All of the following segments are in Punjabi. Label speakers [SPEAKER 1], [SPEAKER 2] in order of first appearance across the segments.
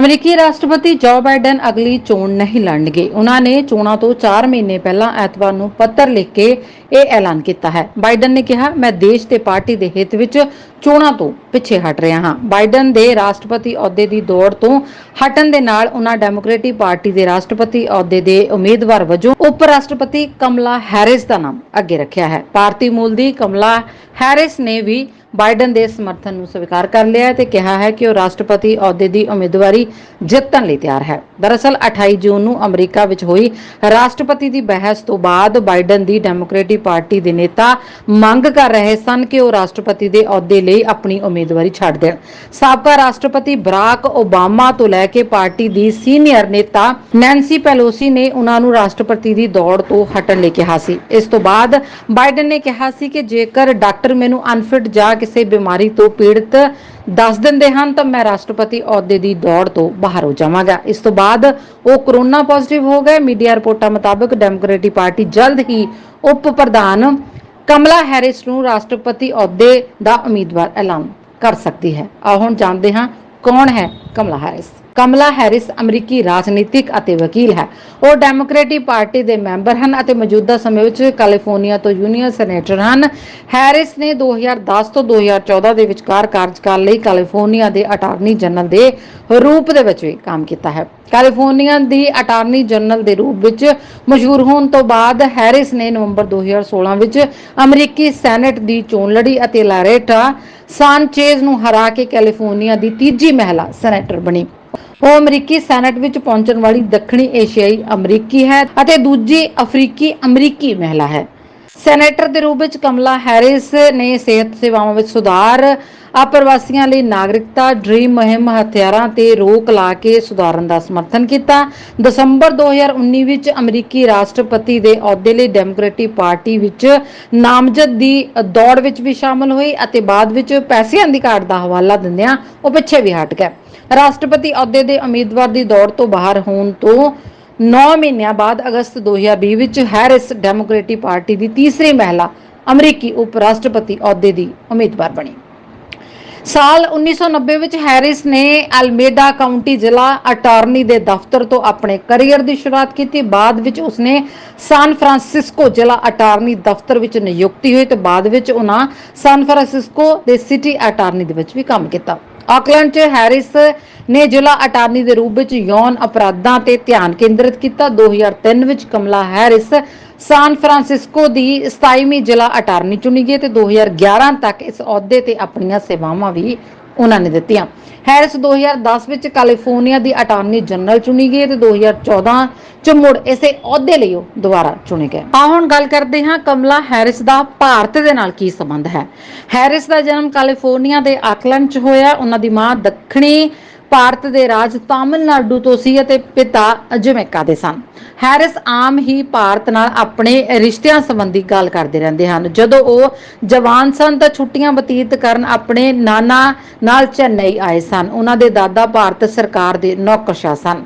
[SPEAKER 1] ਅਮਰੀਕੀ ਰਾਸ਼ਟਰਪਤੀ ਜੋ ਬਾਈਡਨ ਅਗਲੀ ਚੋਣ ਨਹੀਂ ਲੜਨਗੇ। ਉਹਨਾਂ ਨੇ ਚੋਣਾਂ ਤੋਂ 4 ਮਹੀਨੇ ਪਹਿਲਾਂ ਐਤਵਾਰ ਨੂੰ ਪੱਤਰ ਲਿਖ ਕੇ ਇਹ ਐਲਾਨ ਕੀਤਾ ਹੈ। ਬਾਈਡਨ ਨੇ ਕਿਹਾ, ਮੈਂ ਦੇਸ਼ ਤੇ ਪਾਰਟੀ ਦੇ ਹਿੱਤ ਵਿੱਚ ਚੋਣਾਂ ਤੋਂ ਪਿੱਛੇ ਹਟ ਰਿਹਾ ਹਾਂ। ਬਾਈਡਨ ਦੇ ਰਾਸ਼ਟਰਪਤੀ ਅਹੁਦੇ ਦੀ ਦੌੜ ਤੋਂ ਹਟਣ ਦੇ ਨਾਲ ਉਹਨਾਂ ਡੈਮੋਕ੍ਰੇਟਿਕ ਪਾਰਟੀ ਦੇ ਰਾਸ਼ਟਰਪਤੀ ਅਹੁਦੇ ਦੇ ਉਮੀਦਵਾਰ ਵਜੋਂ ਉਪ ਰਾਸ਼ਟਰਪਤੀ ਕਮਲਾ ਹੈਰਿਸ ਦਾ ਨਾਮ ਅੱਗੇ ਰੱਖਿਆ ਹੈ। ਭਾਰਤੀ ਮੂਲ ਦੀ ਕਮਲਾ ਹੈਰਿਸ ਨੇ ਵੀ ਬਾਈਡਨ ਦੇ ਸਮਰਥਨ ਨੂੰ ਸਵੀਕਾਰ ਕਰ ਲਿਆ ਤੇ ਕਿਹਾ ਹੈ ਕਿ ਉਹ ਰਾਸ਼ਟਰਪਤੀ ਅਹੁਦੇ ਦੀ ਉਮੀਦਵਾਰੀ ਜਿੱਤਣ ਲਈ ਤਿਆਰ ਹੈ। ਦਰਅਸਲ 28 ਜੂਨ ਨੂੰ ਅਮਰੀਕਾ ਵਿੱਚ ਹੋਈ ਰਾਸ਼ਟਰਪਤੀ ਦੀ ਬਹਿਸ ਤੋਂ ਬਾਅਦ ਬਾਈਡਨ ਦੀ ਡੈਮੋਕ੍ਰੇਟਿਕ ਪਾਰਟੀ ਦੇ ਨੇਤਾ ਮੰਗ ਕਰ ਰਹੇ ਸਨ ਕਿ ਉਹ ਰਾਸ਼ਟਰਪਤੀ ਦੇ ਅਹੁਦੇ ਲਈ ਆਪਣੀ ਉਮੀਦਵਾਰੀ ਛੱਡ ਦੇਣ। ਸਾਬਕਾ ਰਾਸ਼ਟਰਪਤੀ ਬਰਾਕ ਓਬਾਮਾ ਤੋਂ ਲੈ ਕੇ ਪਾਰਟੀ ਦੀ ਸੀਨੀਅਰ ਨੇਤਾ ਨੈਂਸੀ ਪੈਲੋਸੀ ਨੇ ਉਹਨਾਂ ਨੂੰ ਰਾਸ਼ਟਰਪਤੀ ਦੀ ਦੌੜ ਤੋਂ ਹਟਣ ਲਈ ਕਿਹਾ ਸੀ। ਇਸ ਤੋਂ ਬਾਅਦ ਬਾਈਡਨ ਨੇ ਕਿਹਾ ਸੀ ਕਿ ਜੇਕਰ ਡਾਕਟਰ ਮੈਨੂੰ ਅਨਫਿਟ ਜਾਂ ਕਿਸੇ ਬਿਮਾਰੀ ਤੋਂ ਪੀੜਤ ਦੱਸ ਦਿੰਦੇ ਹਨ ਤਾਂ ਮੈਂ ਰਾਸ਼ਟਰਪਤੀ ਅਹੁਦੇ ਦੀ ਦੌੜ ਤੋਂ ਬਾਹਰ ਹੋ ਜਾਵਾਂਗਾ। ਇਸ ਤੋਂ ਬਾਅਦ ਉਹ ਕਰੋਨਾ ਪੋਜ਼ਿਟਿਵ ਹੋ ਗਏ। ਮੀਡੀਆ ਰਿਪੋਰਟਾਂ ਮੁਤਾਬਕ ਡੈਮੋਕ੍ਰੇਟਿਕ ਪਾਰਟੀ ਜਲਦ ਹੀ ਉਪ ਪ੍ਰਧਾਨ ਕਮਲਾ ਹੈਰਿਸ ਨੂੰ ਰਾਸ਼ਟਰਪਤੀ ਅਹੁਦੇ ਦਾ ਉਮੀਦਵਾਰ ਐਲਾਨ ਕਰ ਸਕਦੀ ਹੈ। ਆਓ ਹੁਣ ਜਾਣਦੇ ਹਾਂ ਕੌਣ ਹੈ ਕਮਲਾ ਹੈਰਿਸ। ਕਮਲਾ ਹੈਰਿਸ ਅਮਰੀਕੀ ਰਾਜਨੀਤਿਕ ਅਤੇ ਵਕੀਲ ਹੈ। ਉਹ ਡੈਮੋਕ੍ਰੇਟਿਕ ਪਾਰਟੀ ਦੇ ਮੈਂਬਰ ਹਨ ਅਤੇ ਮੌਜੂਦਾ ਸਮੇਂ ਵਿੱਚ ਕੈਲੀਫੋਰਨੀਆ ਤੋਂ ਯੂਨੀਅਨ ਸੈਨੇਟਰ ਹਨ। ਹੈਰਿਸ ਨੇ 2010 ਤੋਂ 2014 ਦੇ ਵਿਚਕਾਰ ਕਾਰਜਕਾਲ ਲਈ ਕੈਲੀਫੋਰਨੀਆ ਦੇ ਅਟਾਰਨੀ ਜਨਰਲ ਦੇ ਰੂਪ ਦੇ ਵਿੱਚ ਵੀ ਕੰਮ ਕੀਤਾ ਹੈ। ਕੈਲੀਫੋਰਨੀਆ ਦੀ ਅਟਾਰਨੀ ਜਨਰਲ ਦੇ ਰੂਪ ਵਿੱਚ ਮਸ਼ਹੂਰ ਹੋਣ ਤੋਂ ਬਾਅਦ ਹੈਰਿਸ ਨੇ ਨਵੰਬਰ 2016 ਵਿੱਚ ਅਮਰੀਕੀ ਸੈਨੇਟ ਦੀ ਚੋਣ ਲੜੀ ਅਤੇ ਲਾਰੇਟਾ ਸਾਨਚੇਜ਼ ਨੂੰ ਹਰਾ ਕੇ ਕੈਲੀਫੋਰਨੀਆ ਦੀ ਤੀਜੀ ਮਹਿਲਾ ਸੈਨੇਟਰ ਬਣੀ। ਉਹ ਅਮਰੀਕੀ ਸੈਨੇਟ ਵਿੱਚ ਪਹੁੰਚਣ ਵਾਲੀ ਦੱਖਣੀ ਏਸ਼ੀਆਈ ਅਮਰੀਕੀ ਹੈ ਅਤੇ ਦੂਜੀ ਅਫਰੀਕੀ ਅਮਰੀਕੀ ਮਹਿਲਾ ਹੈ। ਸੈਨੇਟਰ ਦੇ ਰੂਪ ਵਿੱਚ ਕਮਲਾ ਹੈਰਿਸ ਨੇ ਸਿਹਤ ਸੇਵਾਵਾਂ ਵਿੱਚ ਸੁਧਾਰ ਅਪਰਵਾਸੀਆਂ ਲਈ ਨਾਗਰਿਕਤਾ, ਡ੍ਰੀਮ ਮੁਹਿੰਮ, ਹਥਿਆਰਾਂ ਤੇ ਰੋਕ ਲਾ ਕੇ ਸੁਧਾਰਨ ਦਾ ਸਮਰਥਨ ਕੀਤਾ। ਦਸੰਬਰ 2019 ਵਿੱਚ ਅਮਰੀਕੀ ਰਾਸ਼ਟਰਪਤੀ ਦੇ ਅਹੁਦੇ ਲਈ ਡੈਮੋਕ੍ਰੈਟਿਕ ਪਾਰਟੀ ਵਿੱਚ ਨਾਮਜ਼ਦ ਦੀ ਦੌੜ ਵਿੱਚ ਵੀ ਸ਼ਾਮਲ ਹੋਈ ਅਤੇ ਬਾਅਦ ਵਿੱਚ ਪੈਸਿਆਂ ਦੀ ਘਾਟ ਦਾ ਹਵਾਲਾ ਦਿੰਦਿਆਂ ਉਹ ਪਿੱਛੇ ਵੀ ਹਟ ਗਏ। ਰਾਸ਼ਟਰਪਤੀ ਅਹੁਦੇ ਦੇ ਉਮੀਦਵਾਰ ਦੀ ਦੌੜ ਤੋਂ ਬਾਹਰ ਹੋਣ ਤੋਂ 9 ਮਹੀਨਿਆਂ ਬਾਅਦ ਅਗਸਤ 2020 ਵਿੱਚ ਹੈਰਿਸ ਡੈਮੋਕ੍ਰੇਟਿਕ ਪਾਰਟੀ ਦੀ ਤੀਸਰੀ ਮਹਿਲਾ ਅਮਰੀਕੀ ਉਪ ਰਾਸ਼ਟਰਪਤੀ ਅਹੁਦੇ ਦੀ ਉਮੀਦਵਾਰ ਬਣੀ। ਸਾਲ 1990 ਵਿੱਚ ਹੈਰਿਸ ਨੇ ਅਲਮੇਡਾ ਕਾਉਂਟੀ ਜ਼ਿਲ੍ਹਾ ਅਟਾਰਨੀ ਦੇ ਦਫ਼ਤਰ ਤੋਂ ਆਪਣੇ ਕੈਰੀਅਰ ਦੀ ਸ਼ੁਰੂਆਤ ਕੀਤੀ। ਬਾਅਦ ਵਿੱਚ ਉਸਨੇ ਸਾਨ ਫਰਾਂਸਿਸਕੋ ਜ਼ਿਲ੍ਹਾ ਅਟਾਰਨੀ ਦਫ਼ਤਰ ਵਿੱਚ ਨਿਯੁਕਤੀ ਹੋਈ ਤੇ ਬਾਅਦ ਵਿੱਚ ਉਹਨਾਂ ਸਾਨ ਫਰਾਂਸਿਸਕੋ ਦੇ ਸਿਟੀ ਅਟਾਰਨੀ ਦੇ ਵਿੱਚ ਵੀ ਕੰਮ ਕੀਤਾ। ਆਕਲੈਂਡ 'ਚ ਹੈਰਿਸ ਨੇ ਜ਼ਿਲ੍ਹਾ ਅਟਾਰਨੀ ਦੇ ਰੂਪ ਵਿੱਚ ਯੌਨ ਅਪਰਾਧਾਂ ਤੇ ਧਿਆਨ ਕੇਂਦਰਿਤ ਕੀਤਾ। 2003 ਵਿੱਚ ਕਮਲਾ ਹੈਰਿਸ ਸਾਨ ਫਰਾਂਸਿਸਕੋ ਦੀ 27ਵੀਂ ਜ਼ਿਲ੍ਹਾ ਅਟਾਰਨੀ ਚੁਣੀ ਗਈ ਤੇ 2011 ਤੱਕ ਇਸ ਅਹੁਦੇ ਤੇ ਆਪਣੀਆਂ ਸੇਵਾਵਾਂ ਵੀ ਉਹਨਾਂ ਨੇ ਦਿੱਤੀਆਂ। ਹੈਰਿਸ 2010 ਵਿੱਚ ਕੈਲੀਫੋਰਨੀਆ ਦੀ ਅਟਾਰਨੀ ਜਨਰਲ ਚੁਣੀ ਗਈ ਤੇ 2014 ਚ ਮੁੜ ਇਸੇ ਅਹੁਦੇ ਲਈ ਉਹ ਦੁਬਾਰਾ ਚੁਣੇ ਗਏ। ਆ ਹੁਣ ਗੱਲ ਕਰਦੇ ਹਾਂ ਕਮਲਾ ਹੈਰਿਸ ਦਾ ਭਾਰਤ ਦੇ ਨਾਲ ਕੀ ਸੰਬੰਧ ਹੈ। ਹੈਰਿਸ ਦਾ ਜਨਮ ਕੈਲੀਫੋਰਨੀਆ ਦੇ ਆਕਲੈਂਡ ਚ ਹੋਇਆ। ਉਹਨਾਂ ਦੀ ਮਾਂ ਦੱਖਣੀ ਭਾਰਤ ਦੇ ਰਾਜ ਤਾਮਿਲਨਾਡੂ ਤੋਂ ਸੀ ਅਤੇ ਪਿਤਾ ਜਮੈਕਾ ਦੇ ਸਨ। ਹੈਰਿਸ ਆਮ ਹੀ ਭਾਰਤ ਨਾਲ ਆਪਣੇ ਰਿਸ਼ਤਿਆਂ ਸੰਬੰਧੀ ਗੱਲ ਕਰਦੇ ਰਹਿੰਦੇ ਹਨ। ਜਦੋਂ ਉਹ ਜਵਾਨ ਸਨ ਤਾਂ ਛੁੱਟੀਆਂ ਬਤੀਤ ਕਰਨ ਆਪਣੇ ਨਾਨਾ ਨਾਲ ਚੇਨਈ ਆਏ ਸਨ। ਉਹਨਾਂ ਦੇ ਦਾਦਾ ਭਾਰਤ ਸਰਕਾਰ ਦੇ ਨੌਕਰਸ਼ਾਹ ਸਨ।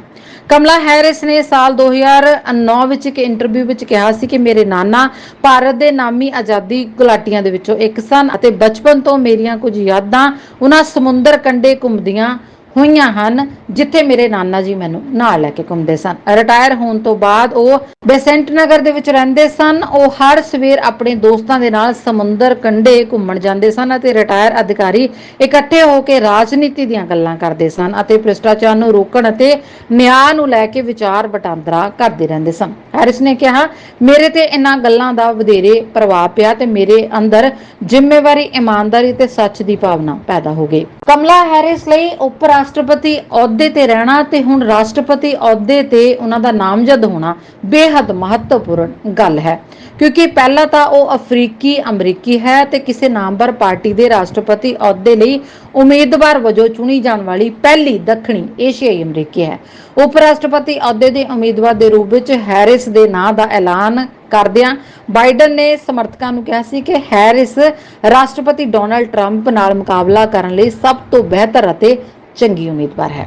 [SPEAKER 1] ਕਮਲਾ ਹੈਰਿਸ ਨੇ ਸਾਲ 2009 ਵਿੱਚ ਇੱਕ ਇੰਟਰਵਿਊ ਵਿੱਚ ਕਿਹਾ ਸੀ ਕਿ ਮੇਰੇ ਨਾਨਾ ਭਾਰਤ ਦੇ ਨਾਮੀ ਆਜ਼ਾਦੀ ਗੁਲਾਟੀਆਂ ਦੇ ਵਿੱਚੋਂ ਇੱਕ ਸਨ ਅਤੇ ਬਚਪਨ ਤੋਂ ਮੇਰੀਆਂ ਕੁਝ ਯਾਦਾਂ ਉਹਨਾਂ ਸਮੁੰਦਰ ਕੰਢੇ ਘੁੰਮਦੀਆਂ ਹੋਈਆਂ ਹਨ, ਜਿੱਥੇ ਮੇਰੇ ਨਾਨਾ ਜੀ ਮੈਨੂੰ ਨਾਲ ਲੈ ਕੇ ਘੁੰਮਦੇ ਸਨ। ਰਿਟਾਇਰ ਹੋਣ ਤੋਂ ਬਾਅਦ ਉਹ ਬੇਸੈਂਟ ਨਗਰ ਦੇ ਵਿੱਚ ਰਹਿੰਦੇ ਸਨ। ਉਹ ਹਰ ਸਵੇਰ ਆਪਣੇ ਦੋਸਤਾਂ ਦੇ ਨਾਲ ਸਮੁੰਦਰ ਕੰਢੇ ਘੁੰਮਣ ਜਾਂਦੇ ਸਨ ਅਤੇ ਰਿਟਾਇਰ ਅਧਿਕਾਰੀ ਇਕੱਠੇ ਹੋ ਕੇ ਰਾਜਨੀਤੀ ਦੀਆਂ ਗੱਲਾਂ ਕਰਦੇ ਸਨ ਅਤੇ ਭ੍ਰਿਸ਼ਟਾਚਾਰ ਨੂੰ ਰੋਕਣ ਅਤੇ ਨਿਆਂ ਨੂੰ ਲੈ ਕੇ ਵਿਚਾਰ ਵਟਾਂਦਰਾ ਕਰਦੇ ਰਹਿੰਦੇ ਸਨ। ਹੈਰਿਸ ਨੇ ਕਿਹਾ, ਮੇਰੇ ਤੇ ਇਹਨਾਂ ਗੱਲਾਂ ਦਾ ਵਧੇਰੇ ਪ੍ਰਭਾਵ ਪਿਆ ਤੇ ਮੇਰੇ ਅੰਦਰ ਜ਼ਿੰਮੇਵਾਰੀ, ਇਮਾਨਦਾਰੀ ਤੇ ਸੱਚ ਦੀ ਭਾਵਨਾ ਪੈਦਾ ਹੋ ਗਈ। ਕਮਲਾ ਹੈਰਿਸ ਲਈ ਉਪ ਰਾਸ਼ਟਰਪਤੀ ਅਹੁਦੇ ਤੇ ਰਹਿਣਾ ਤੇ ਹੁਣ ਰਾਸ਼ਟਰਪਤੀ ਅਹੁਦੇ ਤੇ ਉਹਨਾਂ ਦਾ ਨਾਮਜ਼ਦ ਹੋਣਾ ਬੇहद ਮਹੱਤਵਪੂਰਨ ਗੱਲ ਹੈ। ਕਿਉਂਕਿ ਪਹਿਲਾਂ ਤਾਂ ਉਹ ਅਫਰੀਕੀ ਅਮਰੀਕੀ ਹੈ ਤੇ ਕਿਸੇ ਨਾਮਵਰ ਪਾਰਟੀ ਦੇ ਰਾਸ਼ਟਰਪਤੀ ਅਹੁਦੇ ਲਈ ਉਮੀਦਵਾਰ ਵਜੋਂ ਚੁਣੀ ਜਾਣ ਵਾਲੀ ਪਹਿਲੀ ਦੱਖਣੀ ਏਸ਼ੀਆਈ ਅਮਰੀਕੀ ਹੈ। ਉਪ ਰਾਸ਼ਟਰਪਤੀ ਅਹੁਦੇ ਦੇ ਉਮੀਦਵਾਰ ਦੇ ਰੂਪ ਵਿੱਚ ਹੈਰਿਸ ਦੇ ਨਾਂ ਦਾ ਐਲਾਨ ਕਰਦਿਆਂ ਬਾਈਡਨ ਨੇ ਸਮਰਥਕਾਂ ਨੂੰ ਕਿਹਾ ਸੀ ਕਿ ਹੈਰਿਸ ਰਾਸ਼ਟਰਪਤੀ ਡੋਨਲਡ ਟਰੰਪ ਨਾਲ ਮੁਕਾਬਲਾ ਕਰਨ ਲਈ ਸਭ ਤੋਂ ਬਿਹਤਰ ਅਤੇ ਚੰਗੀ ਉਮੀਦਵਾਰ ਹੈ।